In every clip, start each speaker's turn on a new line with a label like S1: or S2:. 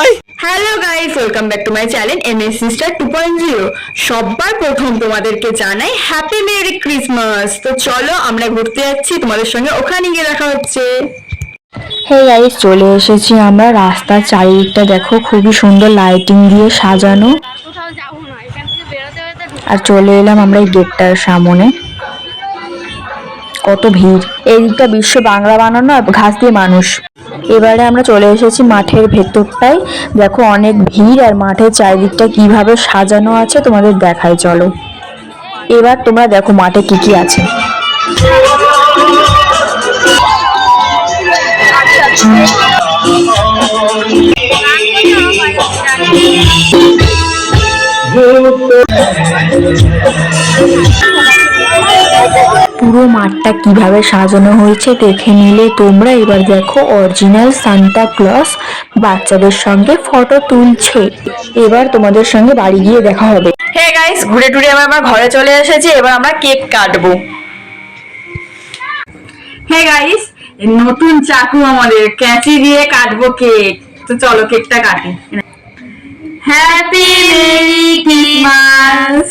S1: Hi
S2: hello guys welcome back to my channel MS sister two point zero সবার প্রথম তোমাদেরকে জানাই happy merry Christmas তো চলো আমরা ঘুরতে যাচ্ছি। তোমাদের সঙ্গে ওখানে গিয়ে দেখা হচ্ছে।
S3: হে গাইস চলে এসেছি আমরা। রাস্তার চারিদিকটা দেখো খুবই সুন্দর লাইটিং দিয়ে সাজানো। আর চলে এলাম আমরা এই গেটটার সামনে। কত ভিড়। এই দিকটা বিশ্ব বাংলা বানানো আর ঘাস দিয়ে মানুষ। এবারে আমরা চলে এসেছি মাঠের ভেতরটায়। দেখো অনেক ভিড় আর মাঠের চারিদিকটা কীভাবে সাজানো আছে তোমাদের দেখায় চলো। এবার তোমরা দেখো মাঠে কি কি আছে। পুরো মাঠটা কীভাবে সাজানো হয়েছে দেখে নিলে তোমরা এবার দেখো অরিজিনাল সান্তা ক্লস বাচ্চাদের সঙ্গে ফটো তুলছে। এবার তোমাদের সঙ্গে বাড়ি গিয়ে দেখা হবে।
S2: হে গাইস ঘুরে টুরে আমরা আমার ঘরে চলে এসেছি এবার আমরা কেক কাটবো। হে গাইস নতুন চাকু আমাদের ক্যাচি দিয়ে কাটবো কেক। তো চলো কেকটা কাটি। হ্যাপি মেরি ক্রিসমাস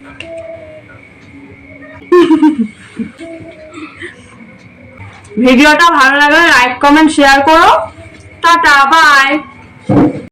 S2: ভিডিওটা ভালো লাগলে লাইক কমেন্ট শেয়ার করো। Tata bye